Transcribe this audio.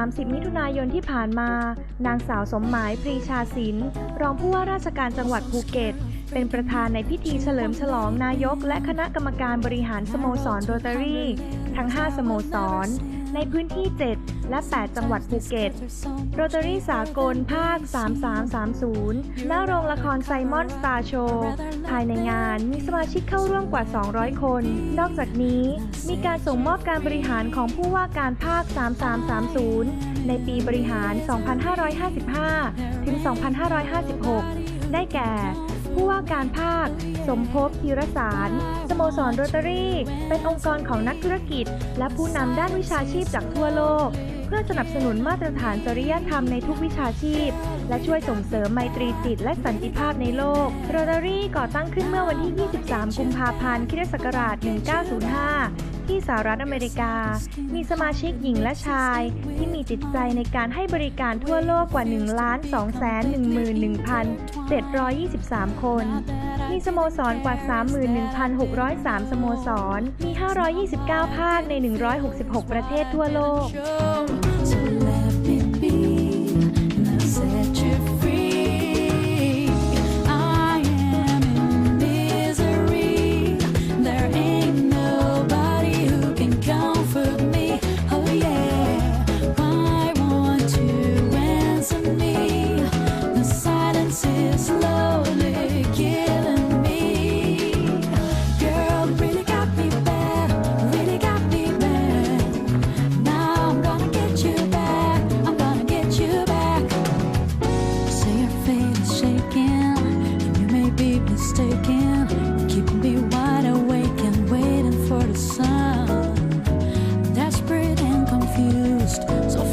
30 มิถุนายนที่ผ่านมา นางสาวสมหมายปรีชาศิลป์รองผู้ว่าราชการจังหวัดภูเก็ต เป็นประธานในพิธีเฉลิมฉลองนายก และคณะกรรมการบริหารสโมสรโรตารี่ ทั้ง 5 สโมสร ในพื้นที่ 7 และ 8 จังหวัดภูเก็ต โรตารี่สากลภาค 3330ณโรงละครไซมอนสตาร์โชว์ ภายในงานมีสมาชิกเข้าร่วมกว่า 200 คน นอกจากนี้มีการส่งมอบการบริหารของผู้ว่าการภาค 3330 ในปีบริหาร 2555 ถึง 2556 ได้แก่ ว่าการภาค สมภพธีรสาร สโมสรโรตารี่ เป็นองค์กรของนักธุรกิจ และผู้นำด้านวิชาชีพจากทั่วโลก เพื่อสนับสนุนมาตรฐานจริยธรรมในทุกวิชาชีพ และช่วยส่งเสริมไมตรีจิตและสันติภาพในโลกโรตารี่ก่อตั้งขึ้นเมื่อวันที่ 23 กุมภาพันธ์คศ1905 ที่สหรัฐอเมริกา มีสมาชิกหญิงและชาย ที่มีจิตใจในการให้บริการทั่วโลกกว่า 1 2 1 1 723 คน มีสโมสรกว่า 31,603 สโมสร มี 529 ภาคใน 166 ประเทศทั่วโลก So